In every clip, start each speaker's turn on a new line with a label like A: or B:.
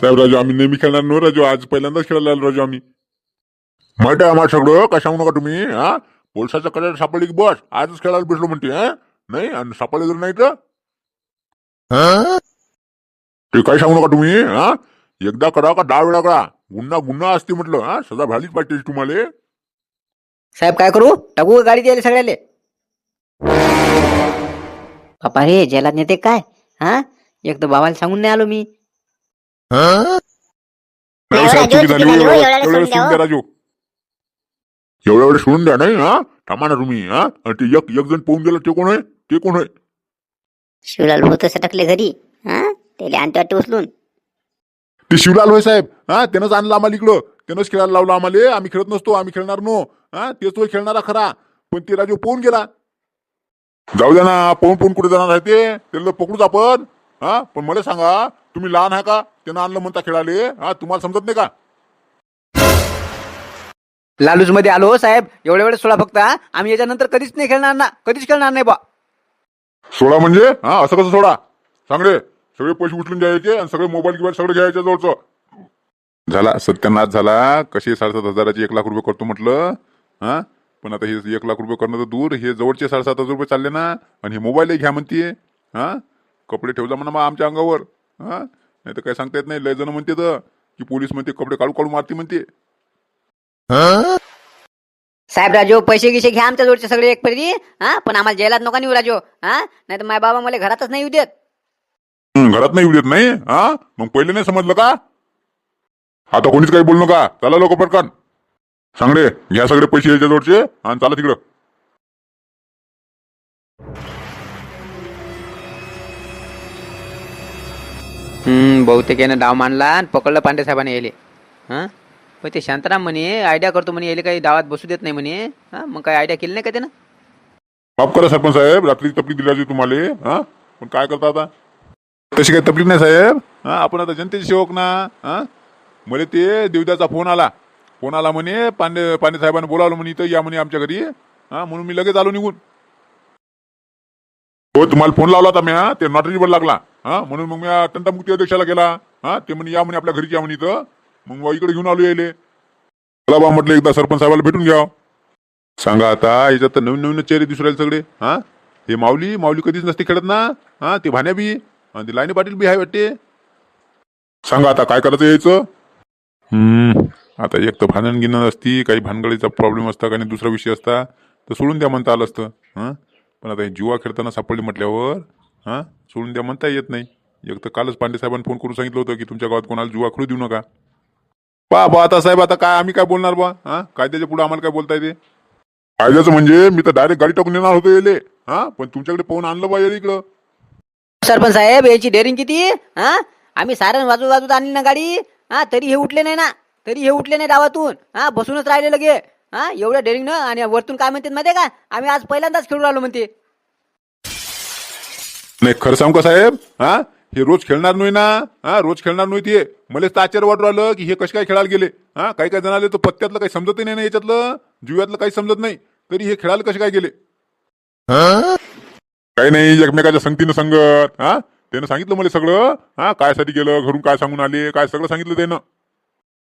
A: साहेब राजू आम्ही नेहमी खेळणार नो हो, राजू. आज पहिल्यांदाच खेळायला आलो राजू आम्ही. माहिती आहे आम्हाला सगळं. कशा सांगू नका तुम्ही हा? पोलसाच्या कलर सापडली की बस. आजच खेळायला बसलो म्हणते हा? नाही आणि सापडले जर नाही तर? ते काय सांगू नका तुम्ही हा? एकदा करा का दहा वेळा करा? गुन्हा गुन्हा असते म्हटलं हा? सजा झालीच पाहिजे तुम्हाला.
B: साहेब काय करू? टाकू का गाडी द्यायला सगळ्याले? बापा रे जेलात नेते काय? हा? एक तर बाबाला सांगून नाही आलो मी.
A: नाही, साहेब, चुकी झाली एवढ्या वेळेस
C: सोडून
A: द्या राजू. एवढ्या वेळ सोडून द्या नाही हा? थांबा ना तुम्ही हा? ते एक एक जण पाहून गेलं ते कोण आहे? ते कोण आहे?
C: शिवलाल भाऊ तर सटकले घरी हा? त्याला आणते वाटते उचलून.
A: ते शिवलाल होय साहेब हा? त्यानंच आणलं आम्हाला इकडं. त्यानंच खेळायला लावलं आम्हाला. आम्ही खेळत नसतो आम्ही खेळणार नो हा? तेच तो खेळणारा खरा. पण ते राजू पोहून गेला. जाऊ द्या ना पोहून पोहून कुठे जाणार आहे ते? त्याला पकडूच आपण हा? पण मला सांगा तुम्ही लहान आहे का? त्यानं आणलं म्हणता खेळाले. हा तुम्हाला समजत नाही का?
B: लालूच मध्ये आलो साहेब. एवढ्या वेळेस सोडा फक्त हा. आम्ही याच्यानंतर कधीच नाही खेळणार ना. कधीच खेळणार नाही बा
A: सोडा म्हणजे? हा असं कसं सोडा? सांगडे सगळे पैसे उचलून घ्यायचे आणि सगळे मोबाईल गिबाईल सगळं घ्यायचं जवळचं. झाला सत्यानाश झाला. कसे साडेसात हजाराचे एक लाख रुपये करतो म्हटलं. हा? पण आता हे एक लाख रुपये करणं तर दूर. हे जवळचे साडेसात हजार रुपये चालले ना. आणि हे मोबाईलही घ्या म्हणते हा? कपडे ठेवजा म्हणा मग आमच्या अंगावर. हा? नाही तर काय सांगता येत नाही. लय जण म्हणते तर की पोलीस म्हणते कपडे काढू काढू मारते म्हणते.
B: साहेब राजू पैसे गिसे घ्या आमच्या जोडचे सगळे एक परी हा? पण आम्हाला जेलात नका नेऊ राजू हा? नाही तर माझ्या बाबा मला घरातच नाही येऊ देत.
A: हं, घरात नाही येऊ देत नाही हा? मग पहिले नाही समजलं का? आता कोणीच काही बोलू नका. चला लोक पटकन. सांगडे घ्या सगळे पैसे याच्या जवळचे आणि चला तिकडं.
B: बहुतेक यानं डाव मांडला आणि पकडलं पांडे साहेबांनी यायले. हा? पण ते शांताराम म्हणे आयडिया करतो म्हणे यायले काही डावात बसू देत नाही म्हणे. हा? मग काही आयडिया केली नाही का त्यानं?
A: माफ करा सरपंच साहेब रात्री तपली दिली होती तुम्हाला. हा? पण काय करता आता? तशी काही तपलीफ नाही साहेब. हा? आपण आता जनतेचे सेवक ना हा? मला ते देवदाचा फोन आला. फोन आला म्हणे पांडे पांडे साहेबांनी बोलावलं म्हणे इथं या म्हणे आमच्या घरी. हा? म्हणून मी लगेच आलो निघून. हो तुम्हाला फोन लावला होता मी हा? ते नॉटरीवर लागला. हा म्हणून मग मी आ तंटामुक्ती अध्यक्षाला गेला हा ते म्हणे या म्हणे आपल्या घरीच या म्हणे इथं. मग इकडे घेऊन आलो यायले. चला बा म्हटलं एकदा सरपंच साहेबाला भेटून घ्या सांगा आता याच्यात तर नवीन नवीन चेहरे दिसू राहिले सगळे. हा हे माऊली माऊली कधीच नसते खेळत ना. हा ते भाण्या बी. आणि ते लाईनी पाटील बी आहे वाटते. सांगा आता काय करायचं यायचं? हम्म आता एक तर भांडण गिनन असती काही भानगडीचा प्रॉब्लेम असता काही दुसरा विषय असता तर सोडून द्या म्हणता आलं असतं. हां पण आता हे जुवा खेळताना सापडली म्हटल्यावर हा? सोडून द्या म्हणता येत नाही. एक तर कालच पांडे साहेबांनी फोन करून सांगितलं होतं की तुमच्या गावात कोणाला जुवा खेळू देऊ नका. पा बा आता साहेब आता काय आम्ही काय बोलणार बा? हां? कायद्याच्या पुढे आम्हाला काय बोलता येते? कायद्याचं म्हणजे मी तर डायरेक्ट गाडी टाकून येणार होतो येले. हा? पण तुमच्याकडे पाहून आणलं पाहिजे इकडं.
B: सरपंच साहेब याची डेअरिंग किती? हा? आम्ही सारण वाजू वाजूत आणली ना गाडी. हा तरी हे उठले नाही ना. तरी हे उठले नाही डावातून हा बसूनच राहिले लगे. हा एवढ्या डेअरिंग ना आणि वरतून काय म्हणतात माहितीये का? आम्ही आज पहिल्यांदाच खेळून आलो म्हणते.
A: नाही खरं सांगू का साहेब? हा? हे रोज खेळणार नाही ना? हा? रोज खेळणार नाही ते? मला तर आश्चर्य वाटू राहिलं की हे कसे काय खेळायला गेले? हा? काही काही जणाले तर पत्त्यातलं काही समजत नाही ना याच्यातलं? जीव्यातलं काही समजत नाही. तरी हे खेळायला कसे काय गेले? काही नाही एकमेकाच्या संगतीनं संगत. हा? त्यानं सांगितलं मला सगळं. हा? कायसाठी गेलं घरून काय सांगून आले काय सगळं सांगितलं त्यानं.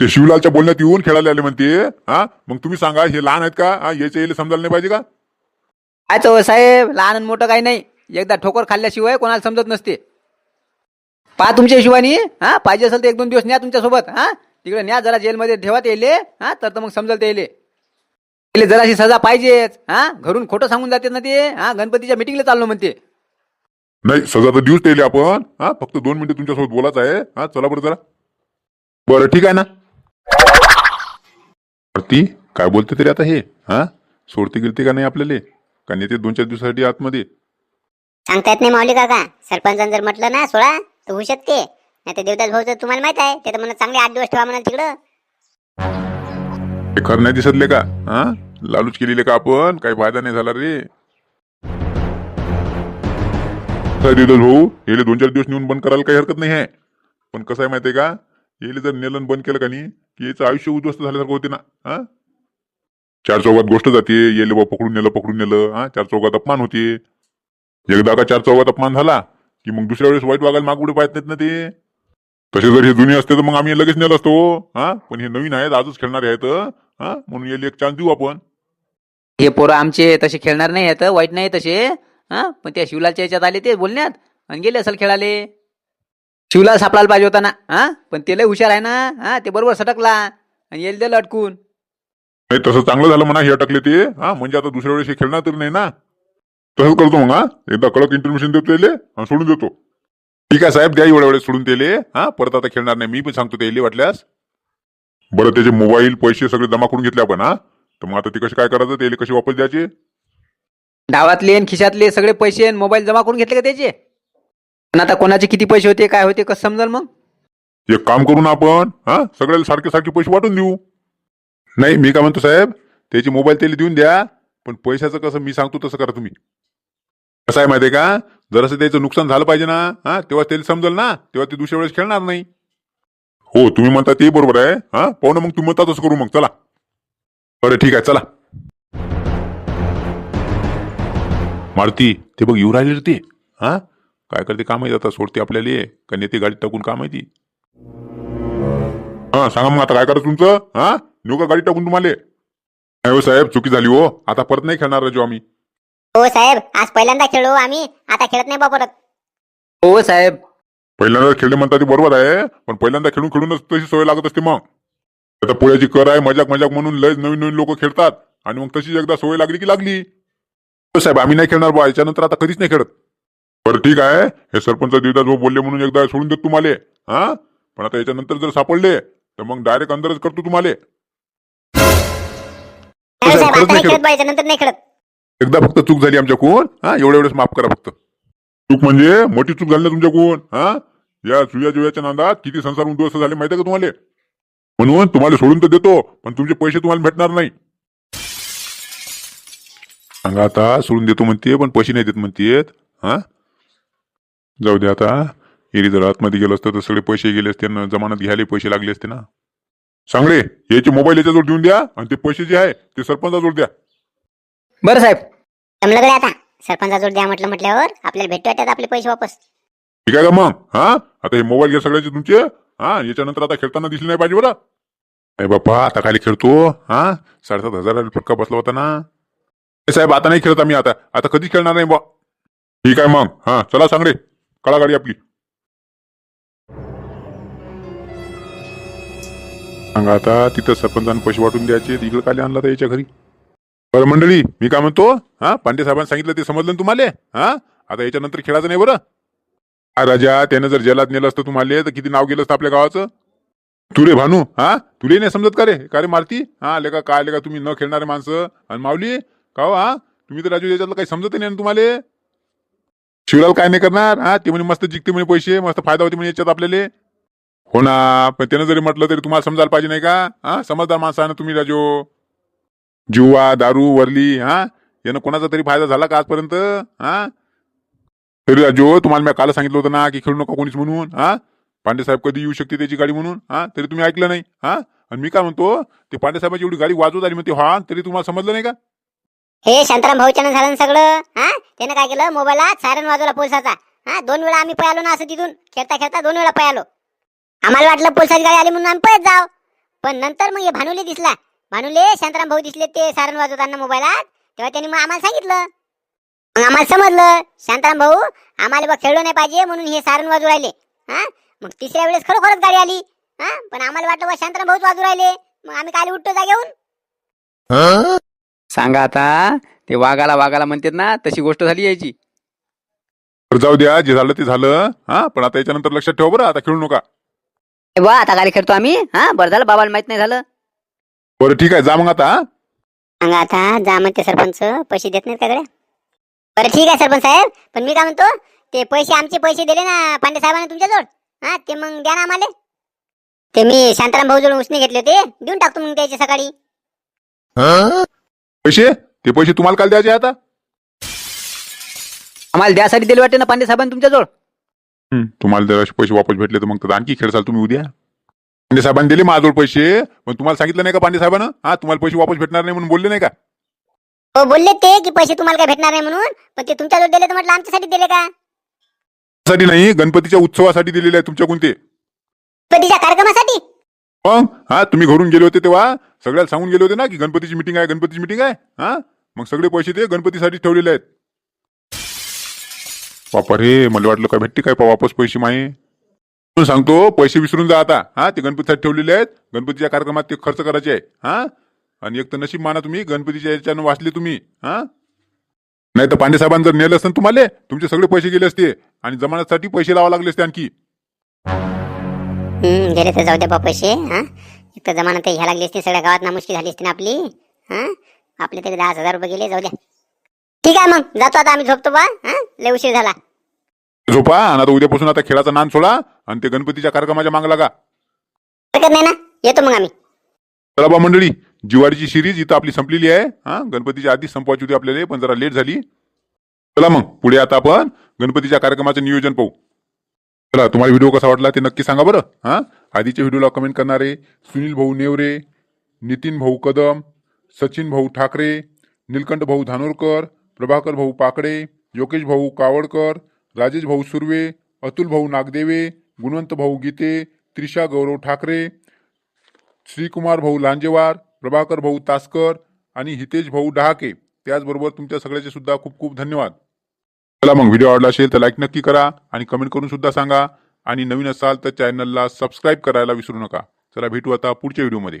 A: ते शिवलालच्या बोलण्यात येऊन खेळायला आले म्हणते. हा? मग तुम्ही सांगा हे लहान आहेत का? हा? याच्या येले समजायला नाही पाहिजे का?
B: काय साहेब लहान आणि मोठं काही नाही. एकदा ठोकर खाल्ल्याशिवाय कोणाला समजत नसते. पहा तुमच्या हिशोबाने हा? पाहिजे असेल तर एक दोन दिवस न्या तुमच्यासोबत हा? तिकडे न्या जरा जेलमध्ये ठेवत येईल हा? तर तर मग समजल ते येले याले जराशी सजा पाहिजेच हा? घरून खोटं सांगून जाते ना ते हा? गणपतीच्या मिटिंगला चाललो म्हणते.
A: नाही सजा तर देऊच त्याला आपण हा? फक्त दोन मिनिटं तुमच्यासोबत बोलायचं आहे हा? चला बरं जरा. बरं ठीक आहे ना? ती काय बोलते तरी आता हे हा? सोडते गेलते का नाही आपल्याला? का नेते दोन चार दिवसासाठी आतमध्ये?
C: सांगता येत नाही माऊली काका. सरपंचानं जर म्हटलं ना सोळा तर होऊ शकते. नाही तर देवदास भाऊ तुम्हाला माहीत आहे. ते तर म्हणत चांगले आठ दिवस ठेवा म्हणाल तिकडं.
A: हे खरं नाही दिसतले का? हा? लालूच केलेले का आपण? काही फायदा नाही झाला रे. काय देवदास भाऊ? येले दोन चार दिवस नेऊन बंद करायला काही हरकत नाही आहे. पण कसं आहे माहितीये का? येले जर नेलन बंद केलं का नाही की याचं आयुष्य उद्ध्वस्त झाल्यासारखं होते ना हा? चार चौकात गोष्ट जाते. येले बा पकडून नेलं पकडून नेलं हा? चार चौकात अपमान होते. एकदा का चार चौकात अपमान झाला की मग दुसऱ्या वेळेस वाईट वागायला मागपुढे पाहत नाहीत ना ते. तसे जर हे जुने असते तर मग आम्ही लगेच नेलं असतो हा? पण हे नवीन आहेत आजच खेळणारे आहेत हा? म्हणून याला एक चान्स देऊ आपण.
B: हे पोरं आमचे तसे खेळणार नाही आहेत वाईट नाही तसे हा? पण त्या शिवलालच्या याच्यात आले ते बोलण्यात आणि गेले असेल खेळाले. शिवलाल सापडायला पाहिजे होता ना हा? पण ते लय हुशार आहे ना हा? ते बरोबर सटकला आणि येईल दिलं अटकून.
A: नाही तसं चांगलं झालं म्हणा हे अटकले ते हा? म्हणजे आता दुसऱ्या वेळेस हे खेळणार तरी नाही ना? तसंच करतो मग हा? एकदा कडक इन्फॉर्मेशन देतो त्याले आणि सोडून देतो. ठीक आहे साहेब द्या एवढ्या वेळेस सोडून दिले हा? परत आता खेळणार नाही मी पण सांगतो त्याले वाटल्यास. बरं त्याचे मोबाईल पैसे सगळे जमा करून घेतले आपण हा? तर मग आता ते कसे काय करायचं त्याला कसे वापस द्यायचे?
B: डावातले आणि खिशातले सगळे पैसे आणि मोबाईल जमा करून घेतले का त्याचे? पण आता कोणाचे किती पैसे होते काय होते कसं समजाल मग?
A: एक काम करू ना आपण हा? सगळ्याला सारखे सारखे पैसे वाटून देऊ. नाही मी काय म्हणतो साहेब त्याचे मोबाईल त्याला देऊन द्या पण पैशाचं कसं मी सांगतो तसं करा तुम्ही. कसं आहे माहितीये का? जरासं त्याचं नुकसान झालं पाहिजे ना हा? तेव्हा त्याला समजेल ना तेव्हा ते दुसऱ्या वेळेस खेळणार नाही. हो तुम्ही म्हणता ते बरोबर आहे हा? पाहुणं मग तुम्ही म्हणता तसं करू मग चला. बरं ठीक आहे चला. मारुती ते बघ येऊ राहिले रे ते हा? काय करते काम माहिती आता सोडते आपल्याला. का नेते गाडीत टाकून काम माहिती हा सांगा मग आता काय करा तुमचं हा? नेऊ का गाडी टाकून तुम्हाला? नाही हो साहेब चुकी झाली हो. आता परत नाही खेळणार राजू आम्ही.
C: हो साहेब आज पहिल्यांदा खेळलो आम्ही. आता खेळत नाही बा परत.
B: हो साहेब.
A: पहिल्यांदा खेळले म्हणतात ते बरोबर आहे पण पहिल्यांदा खेळून खेळूनच तशी सवय लागत असते मग. आता पोळ्याची कर आहे मजाक मजाक म्हणून लय नवीन नवीन लोक खेळतात आणि मग तशी एकदा सवय लागली की लागली. हो साहेब आम्ही नाही खेळणार बा याच्यानंतर आता कधीच नाही खेळत. बरं ठीक आहे हे सरपंच देवदास भाऊ बोलले म्हणून एकदा सोडून देत तुम्हाला हा? पण आता याच्यानंतर जर सापडले तर मग डायरेक्ट अंदरच करतो तुम्हाला.
C: नाही
A: साहेब,
C: साहेब
A: खरंच
C: आता
A: नाही
C: नाही खेळत. बा याच्यानंतर नाही खेळत.
A: एकदा फक्त चूक झाली आमच्याकडून हा एवढ्या वेळेस माफ करा फक्त. चूक म्हणजे मोठी चूक झाली ना तुमच्याकडून हा? या सुया जुयाच्या नांदात किती संसार उद्ध्वस्त झाले माहिती आहे का तुम्हाला? म्हणून तुम्हाला सोडून तर देतो पण तुमचे पैसे तुम्हाला भेटणार नाही. सांगा आता सोडून देतो म्हणते पण पैसे नाही देत म्हणतेत हा? जाऊ दे आता. एरी जर आतमध्ये गेलो असतं तर सगळे पैसे गेले असते ना जमानत घ्यायला पैसे लागले असते ना. सांगले याचे मोबाईल याच्याजवळ देऊन द्या आणि ते पैसे जे आहे ते सरपंचाजवळ द्या.
B: बरं साहेब.
C: जमलं आता सरपंचाजवळ द्या म्हटलं म्हटल्यावर आपल्याला भेटू वाटत आपले पैसे वापस.
A: ठीक आहे का मग? हा? आता हे मोबाईल घ्या सगळ्याचे तुमचे. हा? याच्यानंतर आता खेळताना दिसले नाही पाहिजे बरं. अरे बाप्पा आता खाली खेळतो. हा? साडेसात हजार फटका बसला होता ना. ए साहेब आता नाही खेळत आम्ही आता. आता कधीच खेळणार नाही बा ठीक आहे मग. हा चला सांगडे काळा गाडी आपली. सांगा आता तिथं सरपंचानं पैसे वाटून द्यायचे. इकडे काय आणला तर याच्या घरी. बरं मंडळी मी काय म्हणतो? हा पांडे साहेबांनी सांगितलं ते समजलं ना तुम्हाला? हा? आता याच्यानंतर खेळायचं नाही बरं? आ राजा त्यानं जर जेलात नेलं असतं तुम्हाला तर किती नाव गेलं असतं आपल्या गावाचं? तू रे भानू हा? तुले नाही समजत का रे? का रे मारती? हा लेका काय लेका तुम्ही न खेळणारे माणसं? आणि माऊली का हो, हा? तुम्ही तर राजू याच्यातलं काही समजत नाही ना तुम्हाला? शिवलाल काय नाही करणार? हा ते म्हणे मस्त जिंकते म्हणे पैसे मस्त फायदा होते म्हणे याच्यात आपल्याला. हो ना पण त्यानं जरी म्हटलं तरी तुम्हाला समजायला पाहिजे नाही का? हा समजदार माणसं आहे ना तुम्ही राजू. जुवा दारू वरली हा? यानं कोणाचा तरी फायदा झाला का आजपर्यंत? हा? तरी राजो तुम्हाला मी काल सांगितलं होतं ना की खेळू नका कोणीच म्हणून हा? पांडे साहेब कधी येऊ शकते त्याची गाडी म्हणून हा? तरी तुम्ही ऐकलं नाही हा? आणि मी काय म्हणतो ते पांडेसाहेबाची एवढी गाडी वाजवत आली म्हणते हा? तरी तुम्हाला समजलं नाही का?
C: हे शांताराम भाऊच्यानं झालं ना सगळं हा? त्यानं काय केलं मोबाईलात सायरन वाजवला पोलिसाचा हा? दोन वेळा आम्ही पळालो ना असं तिथून खेळता खेळता दोन वेळा पळालो. आम्हाला वाटलं पोलिसाची गाडी आली म्हणून आम्ही पळत जाव पण नंतर मग हे भानुले दिसला. भानुले शांताराम भाऊ दिसले ते सायरन वाजवताना मोबाईलात. तेव्हा त्यांनी मग आम्हाला सांगितलं. मग आम्हाला समजलं शांताराम भाऊ आम्हाला बा खेळलो नाही पाहिजे म्हणून हे सायरन वाजू राहिले. हा? मग तिसऱ्या वेळेस खरोखरच गाडी आली. हा? पण आम्हाला वाटलं बा शांताराम भाऊच वाजू राहिले. मग आम्ही काय उठतो जागेहून
B: सांगा आता ते वागाला वागाला म्हणतात ना तशी गोष्ट झाली यायची.
A: तर जाऊ द्या जे झालं ते झालं. हा? पण आता याच्यानंतर लक्षात ठेवा बरं आता खेळू नका.
B: बा आता गाडी खेळतो आम्ही. हा? बरं झालं बाबाला माहीत नाही झालं.
A: बरं ठीक आहे. जा मग आता हा?
C: सांगा आता जा म्हणते सरपंच. पैसे देत नाहीत का गड्या? बरं ठीक आहे सरपंच साहेब. पण मी काय म्हणतो ते पैसे आमचे पैसे दिले ना पांडे साहेबांना तुमच्याजवळ. हा ते मग द्या ना आम्हाला. ते मी शांताराम भाऊ जवळ उसने घेतले होते. देऊन टाकतो मग त्याचे सकाळी.
A: पैसे? ते पैसे तुम्हाला काल द्यायचे आता?
B: आम्हाला द्यासाठी दिले वाटते ना पांडे साहेबांनी तुमच्याजवळ?
A: हं, तुम्हाला जर असे पैसे वापस भेटले तर मग तर आणखी खेळसाल तुम्ही उद्या. पांडे साहेबांनी दिले माझ्याजवळ पैसे. पण तुम्हाला सांगितलं नाही का पांडे साहेबांना? हा तुम्हाला पैसे वापस भेटणार नाही म्हणून बोलले नाही का?
C: हो बोलले ते की पैसे तुम्हाला काय भेटणार नाही म्हणून. पण ते तुमच्याजवळ दिले तर म्हटलं आमच्यासाठी दिले का?
A: साठी नाही गणपतीच्या उत्सवासाठी दिलेले आहे तुमच्याकडून ते.
C: गणपतीच्या कार्यक्रमासाठी?
A: मग? हा तुम्ही घरून गेले होते तेव्हा. सगळ्याला सांगून गेले होते ना की गणपतीची मिटिंग आहे गणपतीची मिटिंग आहे. हा? मग सगळे पैसे ते गणपतीसाठी ठेवलेले आहेत. बापा रे मला वाटलं काय भेटते काय पा वापस पैसे माये. म्हणून सांगतो पैसे विसरून जा आता. हा ते गणपतीसाठी ठेवलेले आहेत. गणपतीच्या कार्यक्रमात ते खर्च करायचे आहे हा? आणि एक तर नशीब माना तुम्ही गणपतीच्या याच्यानं वाचले तुम्ही. हा? नाही तर पांडे साहेबांनी जर नेलं असतं तुम्हाला तुमचे सगळे पैसे गेले असते. आणि जमान्यासाठी पैसे लावा लागले असते आणखी.
C: हम्म, गेले तर जाऊ दे बा पैसे हा? एक तर जमाना ते घ्या लागली असते सगळ्या गावात नामुष्की झाली असती ना आपली हा? आपले तरी दहा हजार रुपये गेले जाऊ द्या ठीक आहे मग जातो आता आम्ही झोपतो बा हा? लय उशीर झाला.
A: झोपा आणि आता उद्यापासून आता खेळाचा नान सोडा आणि ते गणपतीच्या कार्यक्रमाच्या माग लागा.
C: हरकत नाही ना? येतो मग आम्ही.
A: चला बा मंडळी जिवारीची सिरीज इथं आपली संपलेली आहे. हा गणपतीच्या आधी संपवायची होती आपल्याला पण जरा लेट झाली. चला मग पुढे आता आपण गणपतीच्या कार्यक्रमाचं नियोजन पाहू. चला तुम्हाला व्हिडिओ कसा वाटला ते नक्की सांगा बरं. हा आधीच्या व्हिडिओला कमेंट करणारे सुनील भाऊ नेवरे नितीन भाऊ कदम सचिन भाऊ ठाकरे निलकंठ भाऊ धानोरकर प्रभाकर भाऊ पाकडे योगेश भाऊ कावडकर राजेश भाऊ सुर्वे अतुल भाऊ नागदेवे गुणवंत भाऊ गीते त्रिशा गौरव ठाकरे श्रीकुमार भाऊ लांजेवार प्रभाकर भाऊ तासकर आणि हितेश भाऊ डहाके. त्याचबरोबर तुमच्या सगळ्याचे सुद्धा खूप खूप धन्यवाद. चला मग व्हिडिओ आवडला असेल तर लाईक नक्की करा आणि कमेंट करून सुद्धा सांगा. आणि नवीन असाल तर चॅनलला सबस्क्राईब करायला विसरू नका. चला भेटू आता पुढच्या व्हिडिओमध्ये